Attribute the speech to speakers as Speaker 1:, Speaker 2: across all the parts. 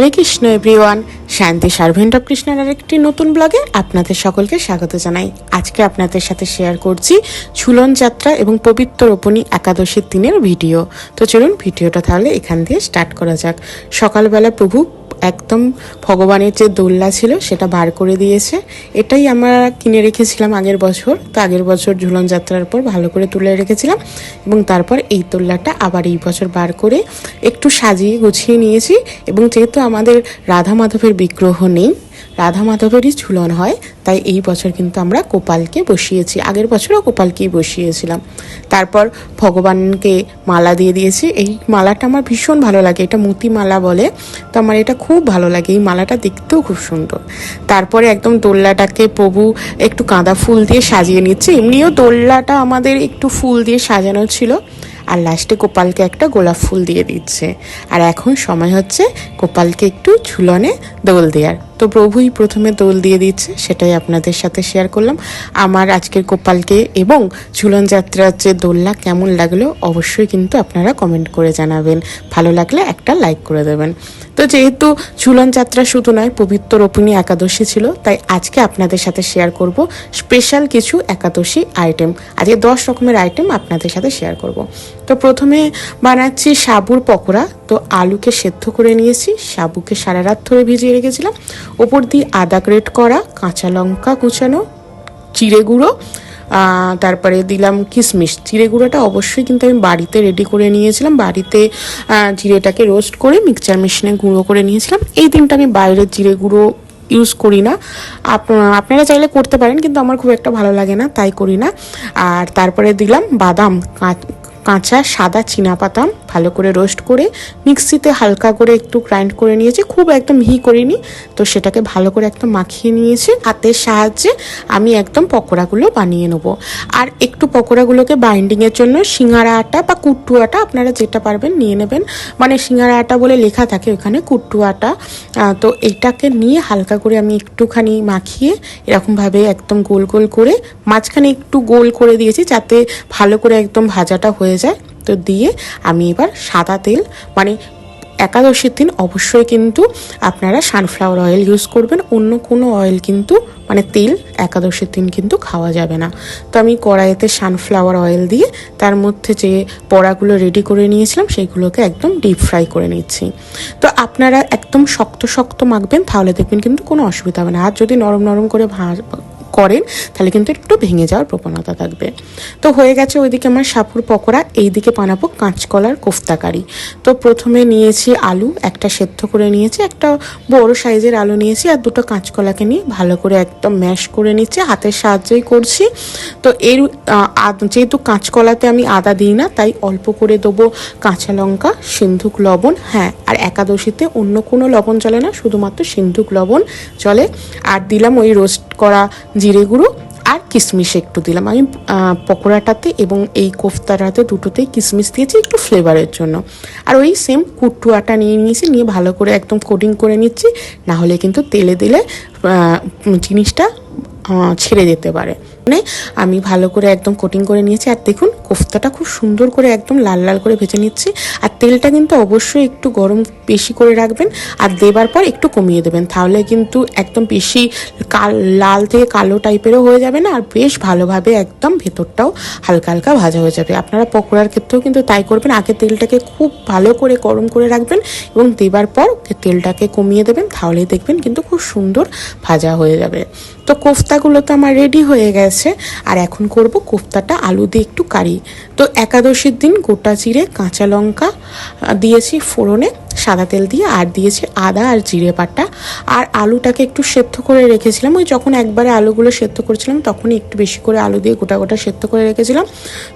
Speaker 1: Hare Krishna everyone Shanti, servant of কৃষ্ণের আরেকটি নতুন ব্লগে আপনাদের সকলকে স্বাগত জানাই। আজকে আপনাদের সাথে শেয়ার করছি ঝুলন যাত্রা এবং পবিত্র রোপণী একাদশীর দিনের ভিডিও তো চলুন ভিডিওটা তাহলে এখান দিয়ে স্টার্ট করা যাক। সকালবেলা প্রভু একদম ভগবানের যে দোল্লা ছিল সেটা বার করে দিয়েছে। এটাই আমরা কিনে রেখেছিলাম আগের বছর। তো আগের বছর ঝুলন যাত্রার পর ভালো করে তুলে রেখেছিলাম এবং তারপর এই দোল্লাটা আবার এই বছর বার করে একটু সাজিয়ে গুছিয়ে নিয়েছি। এবং যেহেতু আমাদের রাধা মাধবের বিগ্রহ নেই রাধা মাধবেরই ঝুলন হয়, তাই এই বছর কিন্তু আমরা গোপালকে বসিয়েছি। আগের বছরও গোপালকেই বসিয়েছিলাম। তারপর ভগবানকে মালা দিয়ে দিয়েছি। এই মালাটা আমার ভীষণ ভালো লাগে, এটা মতি মালা বলে। তো আমার এটা খুব ভালো লাগে, এই মালাটা দেখতেও খুব সুন্দর। তারপরে একদম দোল্লাটাকে প্রভু একটু কাঁদা ফুল দিয়ে সাজিয়ে নিচ্ছে। এমনিও দোল্লাটা আমাদের একটু ফুল দিয়ে সাজানো ছিল। আর লাস্টে গোপালকে একটা গোলাপ ফুল দিয়ে দিচ্ছে। আর এখন সময় হচ্ছে গোপালকে একটু ঝুলনে দোল দেওয়ার। তো প্রভুই প্রথমে দোল দিয়ে দিচ্ছে, সেটাই আপনাদের সাথে শেয়ার করলাম। আমার আজকের গোপালকে এবং ঝুলন যাত্রার যে দোলনা কেমন লাগল অবশ্যই কিন্তু আপনারা কমেন্ট করে জানাবেন। ভালো লাগলে একটা লাইক করে দেবেন। তো যেহেতু ঝুলন যাত্রা শুধু নয়, পবিত্র রোপিণী একাদশী ছিল, তাই আজকে আপনাদের সাথে শেয়ার করব স্পেশাল কিছু একাদশী আইটেম আজকে দশ রকমের আইটেম আপনাদের সাথে শেয়ার করব। তো প্রথমে বানাচ্ছি সাবুর পকোড়া। তো আলুকে সেদ্ধ করে নিয়েছি, সাবুকে সারা রাত ধরে ভিজিয়ে রেখেছিলাম। ওপর দিয়ে আদা গ্রেট করা, কাঁচা লঙ্কা কুচানো, চিড়ে গুঁড়ো তারপরে দিলাম কিশমিশ জিরে গুঁড়োটা অবশ্যই কিন্তু আমি বাড়িতে রেডি করে নিয়েছিলাম। বাড়িতে জিরেটাকে রোস্ট করে মিক্সচার মেশিনে গুঁড়ো করে নিয়েছিলাম। এই দিনটা আমি বাইরের জিরে গুঁড়ো ইউজ করি না। আপ- আপনারা চাইলে করতে পারেন, কিন্তু আমার খুব একটা ভালো লাগে না, তাই করি না। আর তারপরে দিলাম বাদাম কাঁচা, সাদা বাদাম ভালো করে রোস্ট করে মিক্সিতে হালকা করে একটু গ্রাইন্ড করে নিয়েছি। খুব একদম মিহি করিনি, তো সেটাকে ভালো করে একদম মাখিয়ে নিয়েছি। হাতের সাহায্যে আমি একদম পকোড়াগুলো বানিয়ে নেব। আর একটু পকোড়াগুলোকে বাইন্ডিংয়ের জন্য সিঙ্গারা আটা বা কুট্টু আটা আপনারা যেটা পারবেন নিয়ে নেবেন। মানে সিঙ্গারা আটা বলে লেখা থাকে ওখানে, কুট্টু আটা। তো এটাকে নিয়ে হালকা করে আমি একটুখানি মাখিয়ে এরকমভাবে একদম গোল গোল করে মাঝখানে একটু গোল করে দিয়েছি যাতে ভালো করে একদম ভাজাটা হয়ে যায়, তো দিয়ে আমি এবার সাদা তেল মানে একাদশীর দিন অবশ্যই কিন্তু আপনারা সানফ্লাওয়ার অয়েল ইউজ করবেন। অন্য কোনো অয়েল কিন্তু মানে তেল একাদশীর দিন কিন্তু খাওয়া যাবে না। তো আমি কড়াইতে সানফ্লাওয়ার অয়েল দিয়ে তার মধ্যে যে বড়াগুলো রেডি করে নিয়েছিলাম সেইগুলোকে একদম ডিপ ফ্রাই করে নিচ্ছি। তো আপনারা একদম শক্ত শক্ত মাখবেন, তাহলে দেখবেন কিন্তু কোনো অসুবিধা হবে না। আর যদি নরম নরম করে ভাজ করেন, তাহলে কিন্তু একটু ভেঙে যাওয়ার প্রবণতা থাকবে। তো হয়ে গেছে ওইদিকে আমার সাপুর পকোড়া, এইদিকে বানাবো কাঁচকলার কোফতাকারি। তো প্রথমে নিয়েছি আলু, একটা সেদ্ধ করে নিয়েছি, একটা বড় সাইজের আলু নিয়েছি, আর দুটো কাঁচকলাকে নিয়ে ভালো করে একদম ম্যাশ করে নিচ্ছি, হাতের সাহায্যেই করছি। তো এর যেহেতু কাঁচকলাতে আমি আদা দিই না, তাই অল্প করে দেবো কাঁচা লঙ্কা, সিন্ধুক লবণ হ্যাঁ আর একাদশীতে অন্য কোনো লবণ চলে না, শুধুমাত্র সিন্ধুক লবণ চলে আর দিলাম ওই রোস্ট করা জিরে গুঁড়ো আর কিশমিশ একটু দিলাম। আমি পকোড়াটাতে এবং এই কোফতাটাতে দুটোতেই কিশমিশ দিয়েছি একটু ফ্লেভারের জন্য। আর ওই সেম কুট্টু আটা নিয়ে নিয়েছি, নিয়ে ভালো করে একদম কোটিং করে নিচ্ছি, না হলে কিন্তু তেলে দিলে জিনিসটা ছেড়ে যেতে পারে। মানে আমি ভালো করে একদম কোটিং করে নিয়েছি। আর দেখুন কোফতাটা খুব সুন্দর করে একদম লাল লাল করে ভেজে নিচ্ছি। আর তেলটা কিন্তু অবশ্যই একটু গরম বেশি করে রাখবেন আর দেবার পর একটু কমিয়ে দেবেন। তাহলে কিন্তু একদম বেশি কাল, লাল থেকে কালো টাইপেরও হয়ে যাবে না, আর বেশ ভালোভাবে একদম ভেতরটাও হালকা হালকা ভাজা হয়ে যাবে। আপনারা পকোড়ার ক্ষেত্রেও কিন্তু তাই করবেন। আগে তেলটাকে খুব ভালো করে গরম করে রাখবেন এবং দেবার পর তেলটাকে কমিয়ে দেবেন। তাহলেই দেখবেন কিন্তু খুব সুন্দর ভাজা হয়ে যাবে। তো কোফতাগুলো তো আমার রেডি হয়ে গেছে। আর এখন করব কোফতাটা আলু দিয়ে একটু কারি তো একাদশীর দিন গোটা জিরে, কাঁচা লঙ্কা দিয়েছি ফোড়নে, সাদা তেল দিয়ে, আর দিয়েছি আদা আর জিরে বাটা। আর আলুটাকে একটু সেদ্ধ করে রেখেছিলাম। ওই যখন একবারে আলুগুলো সেদ্ধ করেছিলাম, তখনই একটু বেশি করে আলু দিয়ে গোটা গোটা সেদ্ধ করে রেখেছিলাম।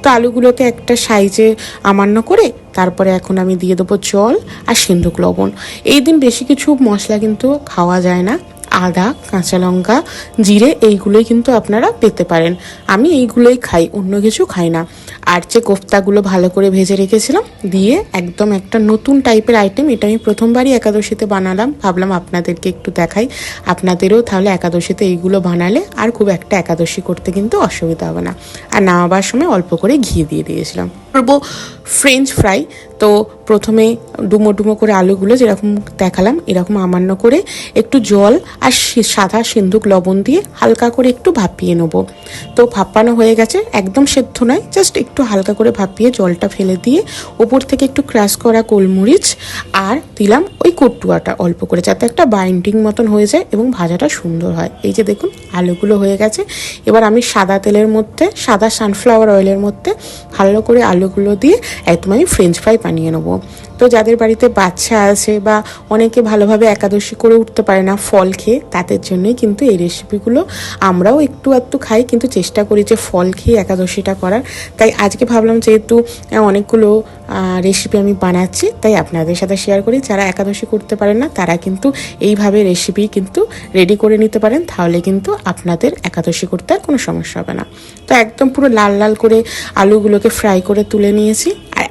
Speaker 1: তো আলুগুলোকে একটা সাইজে আমান্য করে, তারপরে এখন আমি দিয়ে দেবো জল আর সিন্ধুক লবণ। এই দিন বেশি কিছু মশলা কিন্তু খাওয়া যায় না। আদা, কাঁচা লঙ্কা, জিরে, এইগুলোই কিন্তু আপনারা পেতে পারেন। আমি এইগুলোই খাই, অন্য কিছু খাই না। আর যে কোফতাগুলো ভালো করে ভেজে রেখেছিলাম, দিয়ে একদম একটা নতুন টাইপের আইটেম এটা আমি প্রথমবারই একাদশীতে বানালাম। ভাবলাম আপনাদেরকে একটু দেখাই। আপনাদেরও তাহলে একাদশীতে এইগুলো বানালে আর খুব একটা একাদশী করতে কিন্তু অসুবিধা হবে না। আর নামাবার সময় অল্প করে ঘি দিয়ে দিয়েছিলাম। করব ফ্রেঞ্চ ফ্রাই তো প্রথমে ডুমো ডুমো করে আলুগুলো যেরকম দেখালাম, এরকম আমান্য করে একটু জল আর সাদা সিন্দুক লবণ দিয়ে হালকা করে একটু ভাপিয়ে নেব। তো ভাপানো হয়ে গেছে, একদম সেদ্ধ নয় জাস্ট একটু হালকা করে ভাপিয়ে জলটা ফেলে দিয়ে ওপর থেকে একটু ক্রাশ করা গোলমরিচ আর দিলাম ওই কটুয়াটা অল্প করে, যাতে একটা বাইন্ডিং মতন হয়ে যায় এবং ভাজাটা সুন্দর হয়। এই যে দেখুন, আলুগুলো হয়ে গেছে। এবার আমি সাদা তেলের মধ্যে, সাদা সানফ্লাওয়ার অয়েলের মধ্যে ভালো করে আলুগুলো দিয়ে একদম আমি ফ্রেঞ্চ ফ্রাই বানিয়ে নেব। তো যাদের বাড়িতে বাচ্চা আছে বা অনেকে ভালোভাবে একাদশী করে উঠতে পারে না ফল খেয়ে, তাদের জন্যই কিন্তু এই রেসিপিগুলো আমরাও একটু একটু খাই, কিন্তু চেষ্টা করি যে ফল খেয়ে একাদশীটা করার। তাই আজকে ভাবলাম যেহেতু অনেকগুলো রেসিপি আমি বানাচ্ছি, তাই আপনাদের সাথে শেয়ার করি। যারা একাদশী করতে পারেন না, তারা কিন্তু এইভাবে রেসিপি কিন্তু রেডি করে নিতে পারেন, তাহলে কিন্তু আপনাদের একাদশী করতে আর কোনো সমস্যা হবে না। তো একদম পুরো লাল লাল করে আলুগুলোকে ফ্রাই করে তুলে নিয়েছি।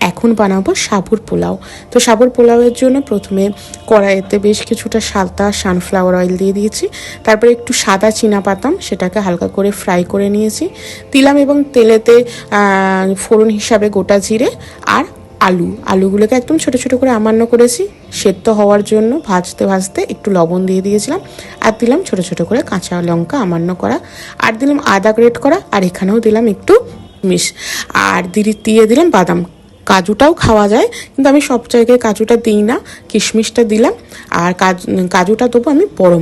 Speaker 1: এখন বানাবো সাবুর পোলাও। তো সাবুর পোলাওয়ের জন্য প্রথমে কড়াইতে বেশ কিছুটা সাদা সানফ্লাওয়ার অয়েল দিয়ে দিয়েছি। তারপরে একটু সাদা চীনা পাতাম সেটাকে হালকা করে ফ্রাই করে নিয়েছি। দিলাম এবং তেলেতে ফোড়ন হিসাবে গোটা জিরে আর আলু। আলুগুলোকে একদম ছোট ছোট করে আমান্য করেছি। সেদ্ধ হওয়ার জন্য ভাজতে ভাজতে একটু লবণ দিয়ে দিয়েছিলাম। আর দিলাম ছোট ছোট করে কাঁচা লঙ্কা আমান্য করা। আর দিলাম আদা গ্রেট করা। আর এখানেও দিলাম একটু মিশ আর দিয়ে দিলাম বাদাম। কাজুটাও খাওয়া যায়, কিন্তু আমি সব জায়গায় কাজুটা দিই না, কিশমিশটা দিলাম, আর কাজ- কাজুটা দেবো আমি বড়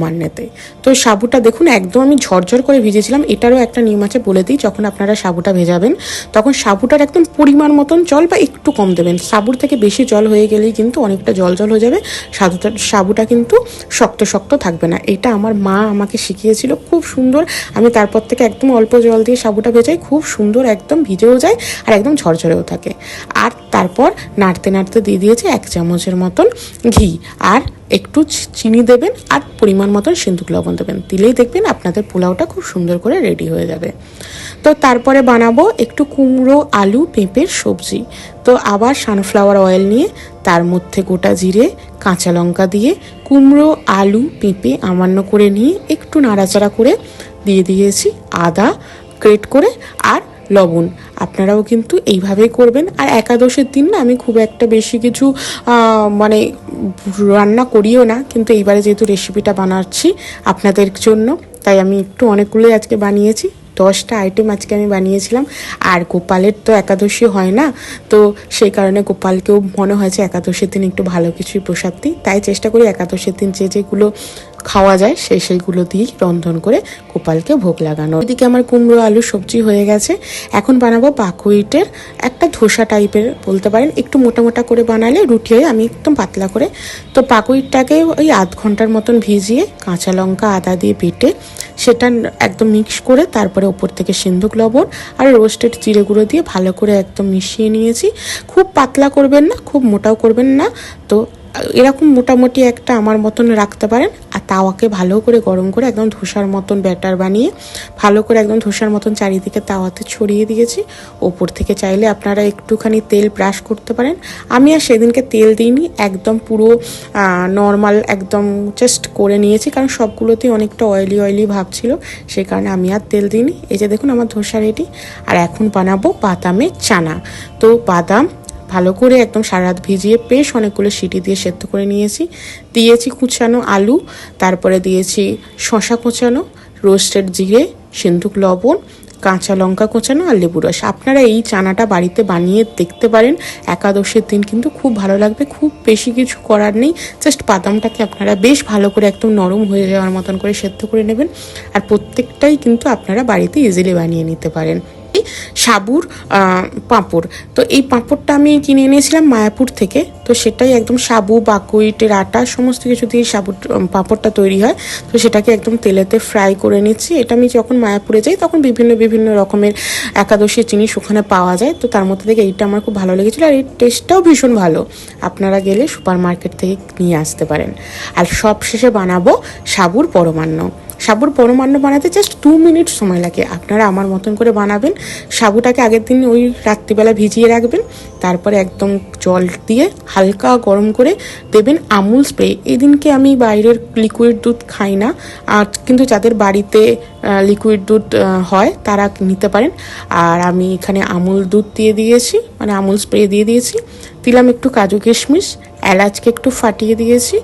Speaker 1: তো সাবুটা দেখুন, একদম আমি ঝরঝর করে ভিজেছিলাম, এটারও একটা নিয়ম আছে বলে দিই, যখন আপনারা সাবুটা ভেজাবেন, তখন সাবুটার একদম পরিমাণ মতন জল বা একটু কম দেবেন। সাবুর থেকে বেশি জল হয়ে গেলেই কিন্তু অনেকটা জল জল হয়ে যাবে সাবুটা সাবুটা কিন্তু শক্ত শক্ত থাকবে না। এটা আমার মা আমাকে শিখিয়েছিল, খুব সুন্দর। আমি তারপর থেকে একদম অল্প জল দিয়ে সাবুটা ভেজাই, খুব সুন্দর, একদম ভিজেও যায়, আর একদম ঝরঝরেও থাকে। আর তারপর নাড়তে নাড়তে দিয়ে দিয়েছে এক চামচের মতন ঘি। আর একটু চিনি দেবেন আর পরিমাণ মতন সিন্দুক লবণ দেবেন। দিলেই দেখবেন আপনাদের পোলাওটা খুব সুন্দর করে রেডি হয়ে যাবে। তো তারপরে বানাবো একটু কুমড়ো, আলু, পেঁপের সবজি। তো আবার সানফ্লাওয়ার অয়েল নিয়ে তার মধ্যে গোটা জিরে, কাঁচা লঙ্কা দিয়ে কুমড়ো, আলু, পেঁপে আমান্য করে নিয়ে একটু নাড়াচাড়া করে দিয়ে দিয়েছি আদা গ্রেট করে। আর লবণ। আপনারাও কিন্তু এইভাবেই করবেন। আর একাদশের দিন না আমি খুব একটা বেশি কিছু মানে রান্না করিও না। কিন্তু এইবারে যেহেতু রেসিপিটা বানাচ্ছি আপনাদের জন্য, তাই আমি একটু অনেকগুলোই আজকে বানিয়েছি। দশটা আইটেম আজকে আমি বানিয়েছিলাম। আর গোপালের তো একাদশী হয় না, তো সেই কারণে গোপালকেও মনে হয়েছে একাদশীর দিন একটু ভালো কিছুই প্রসাদ দিই। তাই চেষ্টা করি একাদশীর দিন যে যেগুলো খাওয়া যায় সেই সেইগুলো দিয়েই রন্ধন করে গোপালকে ভোগ লাগানো। এদিকে আমার কুমড়ো, আলু, সবজি হয়ে গেছে। এখন বানাবো বাকুইটের একটা ধোসা টাইপের, বলতে পারেন একটু মোটা মোটা করে বানালে রুটি হয় আমি একদম পাতলা করে। তো পাকুইটটাকে ওই আধ ঘণ্টার মতন ভিজিয়ে কাঁচা লঙ্কা, আদা দিয়ে বেটে সেটা একদম মিক্স করে তারপরে ওপর থেকে সিন্দুক লবণ আর রোস্টেড জিরে গুঁড়ো দিয়ে ভালো করে একদম মিশিয়ে নিয়েছি। খুব পাতলা করবেন না, খুব মোটাও করবেন না। তো এরকম মোটামুটি একটা আমার মতন রাখতে পারেন, আর তাওয়াকে ভালো করে গরম করে একদম ধোসার মতন ব্যাটার বানিয়ে, ভালো করে একদম ধোসার মতন চারিদিকে তাওয়াতে ছড়িয়ে দিয়েছি। ওপর থেকে চাইলে আপনারা একটুখানি তেল ব্রাশ করতে পারেন। আমি আর সেদিনকে তেল দিইনি, একদম পুরো নর্মাল একদম জাস্ট করে নিয়েছি, কারণ সবগুলোতেই অনেকটা অয়েলি অয়েলি ভাব ছিল সেই কারণে আমি আর তেল দিইনি। এই যে দেখুন আমার ধোসা রেডি আর এখন বানাবো বাদামের চানা। তো বাদাম ভালো করে একদম সারা ভিজিয়ে বেশ অনেকগুলো সিটি দিয়ে সেদ্ধ করে নিয়েছি। দিয়েছি কুচানো আলু, তারপরে দিয়েছি শশা কোচানো, রোস্টেড জিরে, সিন্ধুক লবণ, কাঁচা লঙ্কা কোচানো আর লেবু রস। আপনারা এই চানাটা বাড়িতে বানিয়ে দেখতে পারেন। একাদশের দিন কিন্তু খুব ভালো লাগবে। খুব বেশি কিছু করার নেই। জাস্ট বাদামটাকে আপনারা বেশ ভালো করে একদম নরম হয়ে যাওয়ার মতন করে সেদ্ধ করে নেবেন। আর প্রত্যেকটাই কিন্তু আপনারা বাড়িতে ইজিলি বানিয়ে নিতে পারেন। সাবুর পাঁপড়। তো এই পাঁপড়টা আমি কিনে এনেছিলাম মায়াপুর থেকে। তো সেটাই একদম সাবু বাকুইটের আটা সমস্ত কিছু দিয়ে উম, পাঁপড়টা তৈরি হয়। তো সেটাকে একদম তেলেতে ফ্রাই করে নিচ্ছি। এটা আমি যখন মায়াপুরে যাই তখন বিভিন্ন বিভিন্ন রকমের একাদশী জিনিস ওখানে পাওয়া যায়। তো তার মধ্যে থেকে এইটা আমার খুব ভালো লেগেছিলো আর এর টেস্টটাও ভীষণ ভালো। আপনারা গেলে সুপার মার্কেট থেকে নিয়ে আসতে পারেন। আর সব শেষে বানাবো সাবুর পরমান্ন। সাবুর পরমান্ন বানাতে জাস্ট দু মিনিট সময় লাগে। আপনারা আমার মতন করে বানাবেন, সাবুটাকে আগের দিন ওই রাত্রিবেলা ভিজিয়ে রাখবেন, তারপরে একদম জল দিয়ে হালকা গরম করে দেবেন আমুল স্প্রে এই দিনকে আমি বাইরের লিকুইড দুধ খাই না, আর কিন্তু যাদের বাড়িতে লিকুইড দুধ হয়, তারা নিতে পারেন। আর আমি এখানে আমুল দুধ দিয়ে দিয়েছি মানে আমুল স্প্রে দিয়ে দিয়েছি। দিলাম একটু কাজু কিশমিশ, এলাচকে একটু ফাটিয়ে দিয়েছি,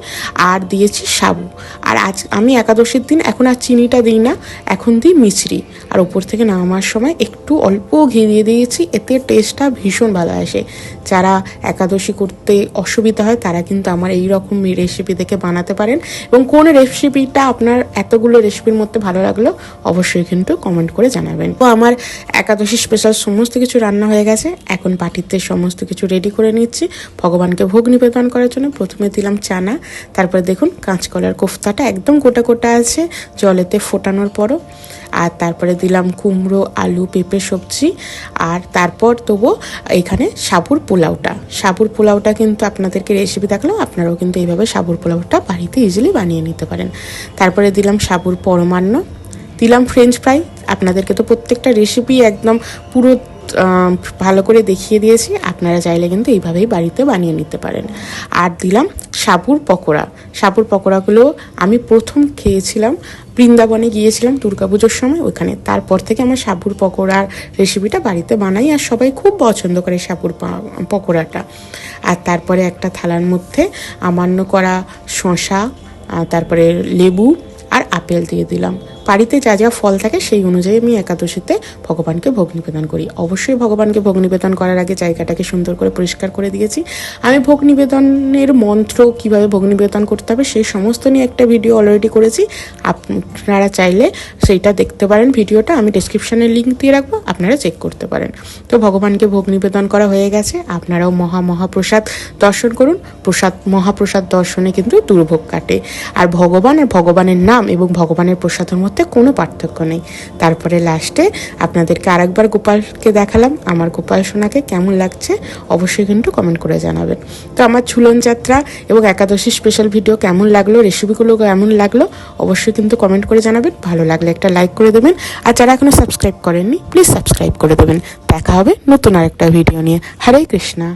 Speaker 1: আর দিয়েছি সাবু। আর আজ আমি একাদশীর দিন, এখন আর চিনিটা দিই না, এখন দিই মিছরি। আর ওপর থেকে নামার সময় একটু অল্প ঘি দিয়ে দিয়েছি, এতে টেস্টটা ভীষণ ভালো আসে। যারা একাদশী করতে অসুবিধা হয়, তারা কিন্তু আমার এই রকম রেসিপি দেখে বানাতে পারেন। এবং কোন রেসিপিটা আপনার এতগুলো রেসিপির মধ্যে ভালো লাগল, অবশ্যই কিন্তু কমেন্ট করে জানাবেন। তো আমার একাদশী স্পেশাল সমস্ত কিছু রান্না হয়ে গেছে, এখন পাটিতে সমস্ত কিছু রেডি করে নিচ্ছি। ভগবানকে ভোগ নিবেদন করার জন্য প্রথমে দিলাম চানা, তারপরে দেখুন কাঁচকলার কোফতাটা একদম গোটা গোটা আছে, জলেতে ফোটানোর পরও। আর তারপরে দিলাম কুমড়ো, আলু, পেঁপে, সবজি। আর তারপর তবু এখানে সাবুর পোলাওটা। সাবুর পোলাওটা কিন্তু আপনাদেরকে রেসিপি দেখলাম, আপনারাও কিন্তু এইভাবে সাবুর পোলাওটা বাড়িতে ইজিলি বানিয়ে নিতে পারেন। তারপরে দিলাম সাবুর পরমান্ন। দিলাম ফ্রেঞ্চ ফ্রাই আপনাদেরকে তো প্রত্যেকটা রেসিপি একদম পুরো ভালো করে দেখিয়ে দিয়েছি। আপনারা চাইলে কিন্তু এইভাবেই বাড়িতে বানিয়ে নিতে পারেন। আর দিলাম সাবুর পকোড়া। সাবুর পকোড়াগুলো আমি প্রথম খেয়েছিলাম বৃন্দাবনে গিয়েছিলাম দুর্গাপুজোর সময় ওখানে। তারপর থেকে আমার সাবুর পকোড়ার রেসিপিটা বাড়িতে বানাই আর সবাই খুব পছন্দ করে সাবুর পা- পকোড়াটা। আর তারপরে একটা থালার মধ্যে আমান্য করা আহ, তারপরে লেবু আর আপেল দিয়ে দিলাম। বাড়িতে যা যা ফল থাকে সেই অনুযায়ী আমি একাদশীতে ভগবানকে ভোগ নিবেদন করি। অবশ্যই ভগবানকে ভোগ নিবেদন করার আগে জায়গাটাকে সুন্দর করে পরিষ্কার করে দিয়েছি। আমি ভোগ নিবেদনের মন্ত্র কীভাবে ভোগ নিবেদন করতে হবে সেই সমস্ত নিয়ে একটা ভিডিও অলরেডি করেছি। আপনারা চাইলে সেইটা দেখতে পারেন। ভিডিওটা আমি ডিসক্রিপশানে লিঙ্ক দিয়ে রাখব, আপনারা চেক করতে পারেন। তো ভগবানকে ভোগ নিবেদন করা হয়ে গেছে। আপনারাও মহা মহাপ্রসাদ দর্শন করুন। প্রসাদ, মহাপ্রসাদ দর্শনে কিন্তু দুর্ভোগ কাটে। আর ভগবান আর ভগবানের নাম এবং ভগবানের প্রসাদের মধ্যে কোনো পার্থক্য নেই। তারপরে লাস্টে আপনাদেরকে আরেকবার গোপালকে দেখালাম। আমার গোপাল সোনাকে কেমন লাগছে অবশ্যই কিন্তু কমেন্ট করে জানাবেন। তো আমার ঝুলন যাত্রা এবং একাদশী স্পেশাল ভিডিও কেমন লাগল রেসিপিগুলো কেমন লাগল অবশ্যই কিন্তু কমেন্ট করে জানাবেন। ভালো লাগলে একটা লাইক করে দেবেন। আর যারা এখনও সাবস্ক্রাইব করেননি প্লিজ সাবস্ক্রাইব করে দেবেন। দেখা হবে নতুন আরেকটা ভিডিও নিয়ে। হরে কৃষ্ণা।